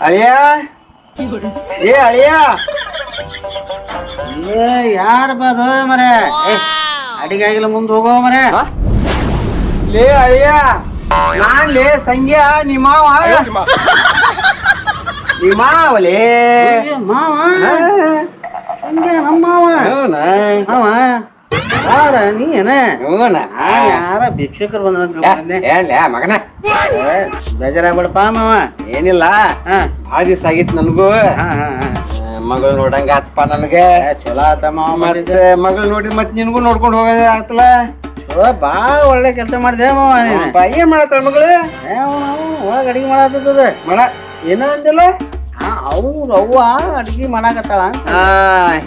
ಅಳಿಯ ಏ ಅಳಿಯ ಏ ಯಾರ ಬಾದ ಮರೆ ಅಡಿಗೆ ಆಗಿಲ್ಲ ಮುಂದೆ ಹೋಗೋ ಮರೆ ಲೇ ಅಳಿಯ ನಾನ್ ಲೇ ಸಂಗ್ಯಾ ನಿಮ್ಮವ ನಿಮ್ಮವಲೇ ಏ, ಮಾವ ಹಂಗೆ ನಮ್ಮ ಮಾವ ಹೌನಾ ಮಾವ ಯಾರ ನೀನ ಹೌನಾ ಯಾರ ಭಿಕ್ಷಕರು ಏನ್ ಏನ್ಲೇ ಮಗನ. ಬೇಜಾರಾಗ್ಬಿಡಪ್ಪ ಮಾವ. ಏನಿಲ್ಲ. ಆ ಭಾಳ ದಿವಸ ಆಗಿತ್ತು ನನಗೂ. ಮಗಳು ನೋಡಂಗ ಆತಪ್ಪ ನನಗೆ. ಚಲೋ ಆತ ಮಾವ ಮತ್ತೆ ಮಗಳು ನೋಡಿ ಮತ್ತೆ ನಿನ್ಗೂ ನೋಡ್ಕೊಂಡು ಹೋಗೋದ ಓ ಚಲೋ ಭಾಳ ಒಳ್ಳೆ ಕೆಲಸ ಮಾಡಿದೆ ಮಾವ ಏನ್ ಮಾಡತ್ತಾಳ ಮಗಳು? ಒಳಗೆ ಅಡಿಗೆ ಮಾಡತ್ತದ ಮಾಡ. ಏನೋ ಅಂದಿಲ್ಲ? ಅವ್ರ ಅವ್ವ ಅಡ್ಗಿ ಮಾಡಾಕತ್ತಾಳ? ಆ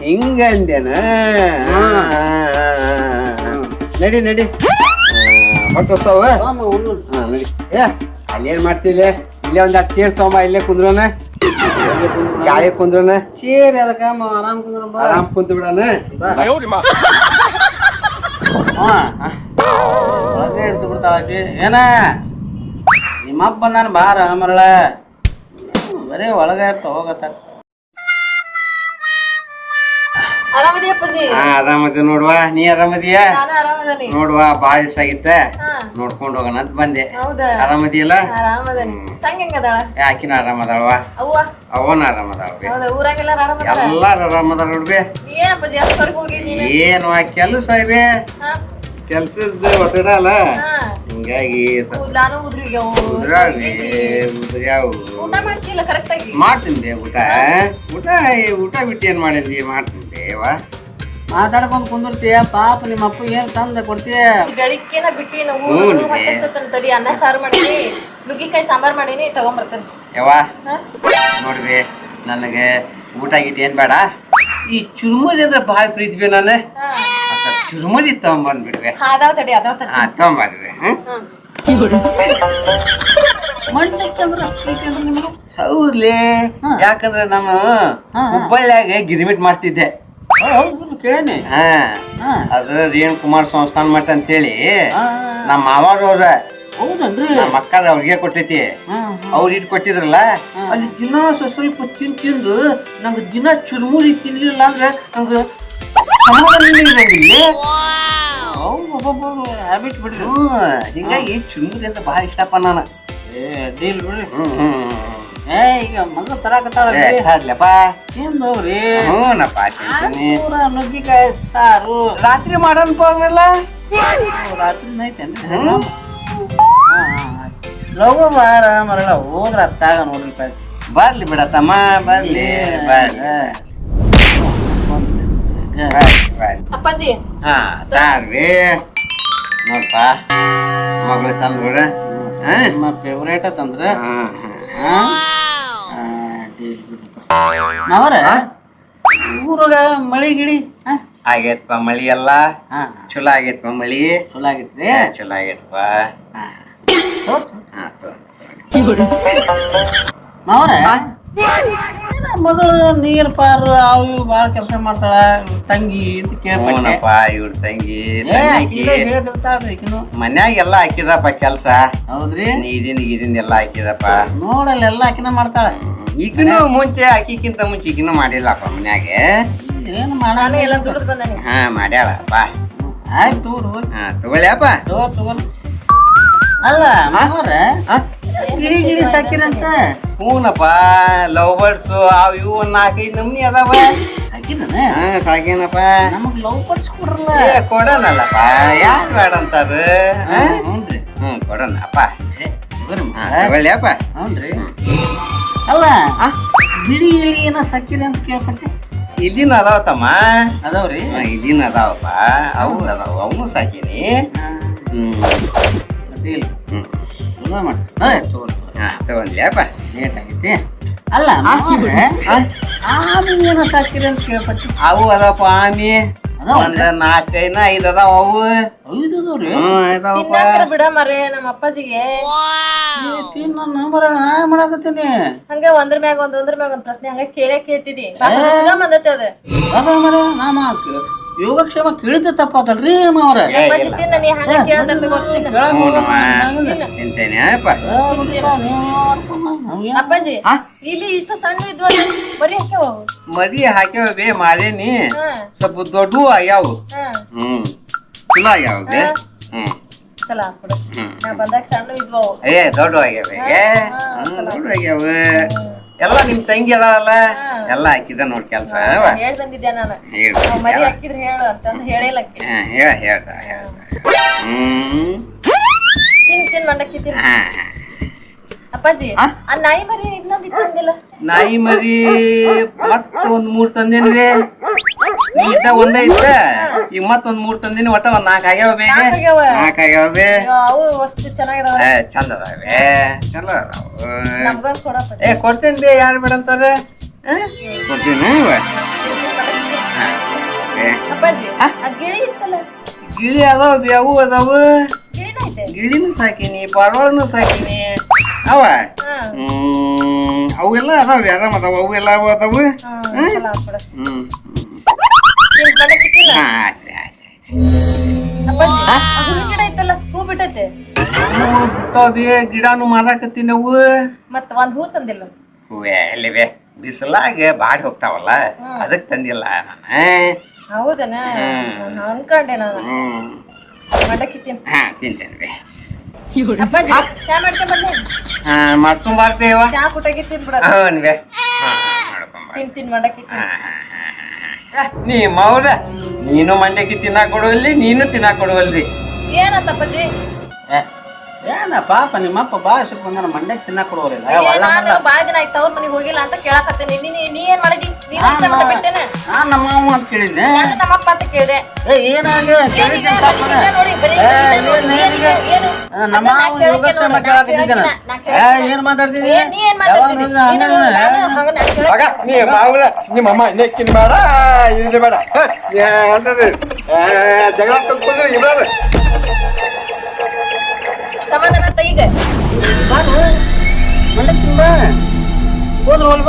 ಹಿಂಗಂದೇನ ನಡಿ ನಡಿ. ಹೊಟ್ಟೋಸ್ತಾವ ಬಾ ಮಾವ, ಉಣ್ಣು. ಹಾ ನಡಿ. ಏ ಅಲ್ಲೇನ್ ಮಾಡ್ತಿಲ್ಲ ಇಲ್ಲೇ ಒಂದ್ ಹತ್ತು ಚೇರ್ ತಗೊಂಬ ಇಲ್ಲೇ ಕುಂದ್ರೋನ? ಗಾಳಿ ಕುಂದ್ರೋನ? ಚೇರ್ ಅದಕ್ಕ ಮಾವ ಆರಾಮ್ ಕುಂದ್ರ ಆರಾಮ್ ಕುಂತ ಬಿಡೋಣ ಒಳಗೆ ಇರ್ತು ಬಿಡ್ತಾಳ ಆಕಿ. ಏನ? ನಿಮ್ಮಪ್ಪ ಬಂದಾನ ಬಾರ ಮರಳ ಬರೇ ಒಳಗ ಇರ್ತ ಹೋಗತ್ತ ಆರಾಮದಿ ನೋಡ್ವಾ. ನೀ ಆರಾಮದಿಯ? ನಾನು ಆರಾಮದನಿ. ನೋಡ್ವಾ ಬಾಳ ದಿವಸ ಆಗಿತ್ತ. ನೋಡ್ಕೊಂಡ್ ಹೋಗೋಣ ಅಂತ ಬಂದೆ. ಆರಾಮದಿಯಲ್ಲ? ಆರಾಮದನಿ. ತಂಗಿ ಹೆಂಗದಾಳ ಆಕಿನ ಆರಾಮದಾಳವ ಅವ್ವ? ಅವನ ಆರಾಮದಾಳ್ರಿ ಊರಾಗೆಲ್ಲ ಆರಾಮದಾಳ? ಎಲ್ಲಾರು ಆರಾಮದಾರ ನೋಡ್ರಿ ಏನ್ ಕೆಲಸ ಇವೆ? ಕೆಲ್ಸದ ಒತ್ತಡ ಅಲ್ಲ? ಹಿಂಗಾಗಿ ಉದ್ರಾವಿ ಉದ್ರ್ಯಾವು ಊಟ ಮಾಡ್ತಿಲ್ಲ ಕರೆಕ್ಟಾಗಿ ಮಾಡ್ತೀನಿ ಊಟ. ಊಟ ಊಟ ಬಿಟ್ಟು ಏನ್ ಮಾಡಿದ್ವಿ ಮಾಡ್ತೀನಿ ವಾ ಮಾತಾಡ್ಕೊಂಡ್ ಕುಂದಿರ್ತೀಯ? ಪಾಪ ನಿಮ್ಮ ಅಪ್ಪ ಏನ್ ತಂದ ಕೊಡ್ತೀಯ? ಬೆಳಿಗ್ಗೆನ ಬಿಟ್ಟಿ ನಾವು ತಡಿ. ಅನ್ನ ಸಾರು ಮಾಡೀನಿ. ನುಗ್ಗಿಕಾಯಿ ಸಾಂಬಾರ್ ಮಾಡೀನಿ ತಗೊಂಬರ್ತೇನೆ. ಯವ್ವ. ನೋಡ್ರಿ ನನಗೆ ಊಟ ಗೀಟ ಏನ್ ಬೇಡ? ಈ ಚುರುಮುರಿ ಅಂದ್ರೆ ಭಾಳ ಪ್ರೀತಿ ನಾನು. ಚುರುಮುರಿ ತಗೊಂಬಂದ್ಬಿಡ್ರಿ ಹಾ, ಅದಾವ್ ತಡಿ ಅದಾವ್ ತಡಿ ಹಾ ತಗೊಂಬರ್ರಿ ಹ್ಮ್? ನಿಮ್ಗೆ ಹೌದ್ಲೇ ಯಾಕಂದ್ರೆ ನಾನು ಹುಬ್ಬಳ್ಳಿಯಾಗ ಗಿರಿಮಿಟ್ ಮಾಡ್ತಿದ್ದೆ. ಅದು ರೇಣು ಕುಮಾರ್ ಸಂಸ್ಥಾನ ಮಠ ಅಂತೇಳಿ ನಮ್ಮ ಮಾವಾರವ್ರ ಮಕ್ಕಳ ನಮ್ಮ ಅಕ್ಕದ ಅವ್ರಿಗೆ ಕೊಟ್ಟೈತಿ. ಅವ್ರು ಇಟ್ ಕೊಟ್ಟಿದ್ರಲ್ಲ? ಅಲ್ಲಿ ದಿನ ಸ್ವಲ್ಪ ಸ್ವಲ್ಪ ತಿಂದು ತಿಂದು ನಂಗೆ ದಿನ ಚುರುಮುರಿ ತಿನ್ಲಿಲ್ಲ ಅಂದ್ರೆ ನಂಗೆ ಇರಂಗಿಲ್ಲ ಹ್ಯಾಬಿಟ್ ಬಿಡ್ರಿ. ಹಿಂಗಾಗಿ ಚುರುಮುರಿ ಅಂತ ಭಾಳ ಇಷ್ಟಪ್ಪ ನಾನು. ಏ ಬಿಡ್ರಿ. ಈಗ ಮಗ ತರಾಕತ್ತಾಳ ಏ, ಹಾಡ್ಲಪ್ಪ. ತಿಂದವ್ರಿ ಹ್ಞೂನಪ್ಪ ತಿಂತೀನಿ ಪೂರ ನುಗ್ಗಿಕಾಯಿ ಸಾರು. ರಾತ್ರಿ ಮಾಡೋಣ ಅವನ್ನೆಲ್ಲ ರಾತ್ರಿ ಐತೇನ್ರಿ ಬಾರ ಮರಳ ಹೋದ್ರ ಅತ್ತಾಗ ನೋಡ್ರಿ. ಬರ್ಲಿ ಬಿಡತ್ತಮ್ಮ ಬರ್ಲಿ ಬರ್ಲಿ. ಅಪ್ಪಾಜಿ. ಹಾ ತಾಳ್ರಿ ನೋಡ್ಪ ಮಗಳು ತಂದ್ಬಿಡ. ಹಾ? ನಿಮ್ಮ ಫೇವ್ರೇಟ್ ಅಂತಂದ್ರ ಹಾ ಹಾ. ಊರಾಗ ಮಳಿ ಗಿಳಿ? ಹಾ? ಆಗೈತಪ್ಪ ಮಳಿ ಎಲ್ಲ ಹಾ. ಚಲೋ ಆಗೈತಪ್ಪ ಮಳಿ. ಚಲೋ ಆಗೈತ್ರಿ? ಚಲೋ ಆಗೈತಪ್ಪ. ನಾವ್ರ ಮಗಳು ನೀರ್ ಪಾರ ಅವು ಇವು ಕೆಲಸ ಮಾಡ್ತಾಳ ಇವ್ರ್ ತಂಗಿ ಅಂತ ಕೇಳ್ಪಟ್ಟೆ. ಹ್ಞೂನಪ್ಪ ಇವ್ರ ತಂಗಿ ಸಣ್ಣಕಿ ಹೇಳ್ತಿರ್ತಾಳ್ರಿ. ಮನ್ಯಾಗ ಎಲ್ಲ ಹಾಕಿದಪ್ಪ ಕೆಲ್ಸ. ಹೌದ್ರಿ? ಇದನ್ ಇದನ್ ಎಲ್ಲ ಹಾಕಿದಪ್ಪ. ನೋಡಲ್ಲ ಎಲ್ಲ ಆಕಿನ ಮಾಡ್ತಾಳ. ಈಗಿನೂ ಮುಂಚೆ ಆಕಿಕ್ಕಿಂತ ಮುಂಚೆ ಈಗಿನೂ ಮಾಡಿಲ್ಲಪ್ಪ ಮನ್ಯಾಗ. ಏನು ಮಾಡಾನೆ ಎಲ್ಲ ದುಡ್ದು ಬಂದಾನಿ. ಹಾ ಮಾಡ್ಯಾಳಪ್ಪ ಆಯ್ತು ತೂರು ಹಾ ತಗೊಳ್ಳಿಯಪ್ಪ ತಗೋರ್ ತಗೋರ್ ಅಲ್ಲ ಮಾವ್ರ ಗಿಡಿ ಗಿಡಿ ಸಾಕಿರಂತ. ಹ್ಞೂನಪ್ಪ ಲವ್ ಬರ್ಡ್ಸ್ ಅವು ಇವು ಒಂದ್ ನಾಲ್ಕೈದು ನಮ್ನಿ ಅದಾವ. ಹಾಕಿದನ ಹಾ ಸಾಕೇನಪ್ಪ ನಮಗ್ ಲವ್ ಪಡ್ಸ್ ಕೊಡ್ರಲ್ಲ. ಏ ಕೊಡೋಣಲ್ಲಪ್ಪ ಯಾರು ಬೇಡ ಅಂತಾರ ಹ್ಞೂನ್ರಿ. ಹ್ಞೂ ಕೊಡೋಣಪ್ಪ ಏ, ತಗೋರಿ ಹಾ ಮಾವ್ರ. ತಗೊಳ್ಳಿಯಪ್ಪ ಹೌನ್ರಿ ಅಲ್ಲ ಗಿಡಿ ಗಿಳಿ ಏನೋ ಸಾಕಿರಿ ಅಂತ ಕೇಳ್ಪಟ್ಟೆ? ಇಲ್ಲಿನ ಅದಾವ ತಮ್ಮ. ಅದಾವ್ರಿ? ಹಾ, ಇಲ್ಲಿನ ಅದಾವಪ್ಪ. ಅವು ಅದಾವ. ಅವನು ಸಾಕೀನಿ. ಹ್ಮ್. ಅಡ್ಡಿಲ್ಲ ಹ್ಮ್. ಚಲೋ ಮಾಡಿ. ಏ, ತಗೋರಿ. ತಗೋರಿ. ಹಾ ತಗೊಂಡ್ಲಿಯಪ್ಪ ಅಲ್ಲ ಆಮಿ ಏನೋ ಸಾಕಿರಿ ಅಂತ ಕೇಳ್ಪಟ್ಟೆ. ಅವು ಅದಾವಪ್ಪ ಆಮಿ. ಒಂದ ನಾಲ್ಕೈನ ಐದ್ ಅದಾವ ಅವು. ಐದು ಅದಾವ್ರಿ? ಬಿಡ ಮರೆ ನಮ್ಮ ಅಪ್ಪಾಜಿಗೆ. ತಿನ್ನ ನಂಬರ ನಾ ಮಾಡಾಕತ್ತೀನಿ. ಹಂಗ ಒಂದ್ರ ಮ್ಯಾಗ ಒಂದ್ ಒಂದ್ರ ಮ್ಯಾಗ ಒಂದ್ ಪ್ರಶ್ನೆ ಹಂಗ ಕೇಳೇ ಕೇಳ್ತಿದಿ ಬಂದೈತಿ ಅದ. ಅದ ಮರ ನಾ ಮಾತು ಯೋಗಕ್ಷೇಮ ಕೇಳಿದ ತಪ್ಪಾತಲ್ರಿ ಮಾವ್ರ? ಅಪ್ಪಾಜಿ ಇಲ್ಲ. ಇಷ್ಟು ಸಣ್ಣ ಇದ್ವ ಮರಿ ಹಾಕ್ಯಾವ. ಮರಿ ಹಾಕ್ಯಾವ ಬೇ ಮಾರೇನಿ ಹಾ. ಸ್ವಲ್ಪ ದೊಡ್ಡವು ಆಗ್ಯಾವು. ಹ್ಮ್. ಚಲೋ ಆಗ್ಯಾವ ಹ್ಮ್. ಚಲೋ ಹಾಕ್ಬಿಡು ನಾ ಬಂದಾಗ ಸಣ್ಣ ಇದ್ವು ಏ ದೊಡ್ಡ ಆಗ್ಯಾವ. ದೊಡ್ಡ ಆಗ್ಯಾವ. ಎಲ್ಲ ನಿಮ್ ತಂಗಿ ಅದಾವಲ್ಲ ಎಲ್ಲ ಹಾಕಿದ ನೋಡ್ ಕೆಲ್ಸ. ಹೇಳ್ ಬಂದಿದ್ದೆ ನಾನು? ಮರಿ ಹಾಕಿದ್ರೆ ಹೇಳು ಅಂತಂದು ಹೇಳಿಲ್ಲ ಹೇಳ ಹೇಳ್ದ ಹ್ಮ್. ತಿನ್ ತಿನ್ ಮಂಡಕ್ಕಿ ತಿನ್. ಅಪ್ಪಾಜಿ ಆ? ನಾಯಿ ಮರಿ ಇನ್ನೊಂದು ಇತ್ತಂದಿಲ್ಲ ನಾಯಿ ಮರಿ ಮತ್ತ ಒಂದ್ ಮೂರ್ ತಂದೇನ್ವಿ? ನೀ ಇದ್ದ ಒಂದೇ ಇದ್ದ ಈಗ ಮತ್ತೊಂದ್ ಮೂರ್ ತಂದಿನಿ ಒಟ್ಟ ಒಂದ್ ನಾಲ್ಕು ಆಗ್ಯಾವ ನಾಲ್ಕ್ ಆಗ್ಯಾವ? ನಾಲ್ಕ್ ಆಗ್ಯಾವ ಬೇ. ಅವು ಅಷ್ಟು ಚೆನ್ನಾಗಿದಾವೆ? ಏ ಚಂದ ಅದಾವೆ ಚಲೋ ಅದಾವ. ನಮ್ಗೊಂದು ಕೊಡಪ್ಪ. ಏ ಕೊಡ್ತೇನೆ ಬೇ ಯಾರು ಬೇಡ ಅಂತಾರೆ ಕೊಡ್ತೀನಿ ಇವ. ಅಪ್ಪಾಜಿ? ಆ ಗಿಳಿ ಇತ್ತಲ್ಲ? ಗಿಳಿ ಅದಾವ ಬೇ ಅವು ಅದಾವ. ಗಿಳಿನ ಐತೆ? ಗಿಳಿನೂ ಸಾಕಿನಿ ಪಾರ್ವಾಳನು ಸಾಕಿನಿ. ಅವ? ಹಾ. ಹ್ಮ್ ಅವೆಲ್ಲ ಅದಾವ ಆರಾಮ್ ಅದಾವ. ಅವೆಲ್ಲ ಅವು ಅದಾವ. ಹಾ ಚಲೋ ಹಾಕ್ಬಿಡು ಹ್ಮ್. ಹಾ, ಆಯ್ತ್ರಿ, ಆಯ್ತ್ರಿ. ಅಪ್ಪಾಜಿ ಆ? ಹೂವಿನ ಗಿಡ ಐತಲ್ಲ ಹೂ ಬಿಟ್ಟೈತೆ. ಗಿಡನು ನಾವು ಮತ್ತ ಒಂದ್ ಹೂ ತಂದಿಲ್ಲ. ಹೂವೇ ಎಲ್ಲಿ ಬೇ ಬಿಸಿಲಾಗ ಬಾಡಿ ಹೋಗ್ತಾವಲ್ಲ ಅದಕ್ಕೆ ತಂದಿಲ್ಲ ನಾನು ಹೌದನ. ಅನ್ಕೊಂಡೆ ನಾನು. ಹ್ಮ್. ಮಂಡಕ್ಕಿ ತಿನ್ ಹಾ ತಿಂತೇನೆ ಬೇ. ಅಪ್ಪಾಜಿ ಚಾ ಮಾಡ್ಕೊಂಡ್ ಬನ್ನಿ ಹಾ ಮಾಡ್ಕೊಂಬಾರ್ದೇವ ಚಾ ಕುಟಾಗಿ ತಿನ್ಬಿಡ ಹೌನ್ ಬೇ. ಹಾ ಮಾಡ್ಕೊಂಬಾರ ತಿನ್ ತಿನ್ ಮಂಡಕ್ಕಿ ತಿನ್ ನೀ ಮೌದ ನೀನು ಮಂಡ್ಯಕ್ಕೆ ತಿನ್ನಾಕ್ ಕೊಡುವಲ್ಲಿ ನೀನು ತಿನ್ನಾಕ್ ಕೊಡುವಲ್ರಿ ಏನಂತ ಏನ ಪಾಪ ನಿಮ್ಮಪ್ಪ ಬಾ ಸ್ವಲ್ಪ ಬಂದಾನ ಮಂಡ್ಯಕ್ಕೆ ತಿನ್ನ ಕೊಡುವಲ್ಲ ಬಾಳ ದಿನ ಆಯ್ತು ಅವ್ರ ಮನೆಗೆ ಹೋಗಿಲ್ಲ ಅಂತ ಕೇಳಕತ್ತೇನೆ. ನೀ ನೀ- ಏನ್ ಮಾಡಿದಿ? ನೀನ್ ಬಿಟ್ಟೇನೆ? ನಾನ್ ನಮ್ಮ ಅವ್ವ ಅಂತ ಕೇಳಿದ್ದೆ. ನಮ್ಮಪ್ಪ ಅಂತ ಕೇಳಿದೆ. ಏ ಏನಾಗ? ನೋಡಿ ಬರೀ ಏ, ಇದೇ ನೋಡಿ, ಏನ್ ಏನ್ ಇದೆ, ಏನು? ಆ, ನಮ್ಮ ಅದನ್ನ ಅವ್ವ ಕೇಳಕ್ಕೆ ಯೋಗಕ್ಷೇಮ ನೋಡು, ನಾ ಕೇಳಾಕತ್ತಿದ್ದಾನ. ಕೇಳಕ್ಕೆ ನಾ ಏ, ಕೇಳಕ್ಕೆ ಏನ್ ಮಾತಾಡ್ತಿದ್ದಿ? ಏ, ನೀ ಏನ್ ಮಾತಾಡ್ತಿದ್ದಿ? ಯಾವಾಗ ನೀನು ನಾನು- ನಾನು ಹಂಗ ನಾ ಕೇಳಕ್ಕೆ- ಮಗ ನೀ ಮಾವುಲ ನಿಮ್ಮ ಅಮ್ಮ ನೆಕ್ಕಿನ ಬೇಡ ಇಲ್ಲಿ ಬೇಡ ಹ, ಏ, ಅಂತಂದ್ರೆ, ಏ, ಜಗಳ ತಂದ್ಕೊಂಡ್ರೆ ಇಬ್ರಾರ ಸಮಾಧಾನ ಅಂತ ಈಗ ಬಾರು, ಮಂಡ್ಯಕ್ಕೆ ತಿನ್ ಬಾ. ಹೋದ್ರು ಹೋಲ್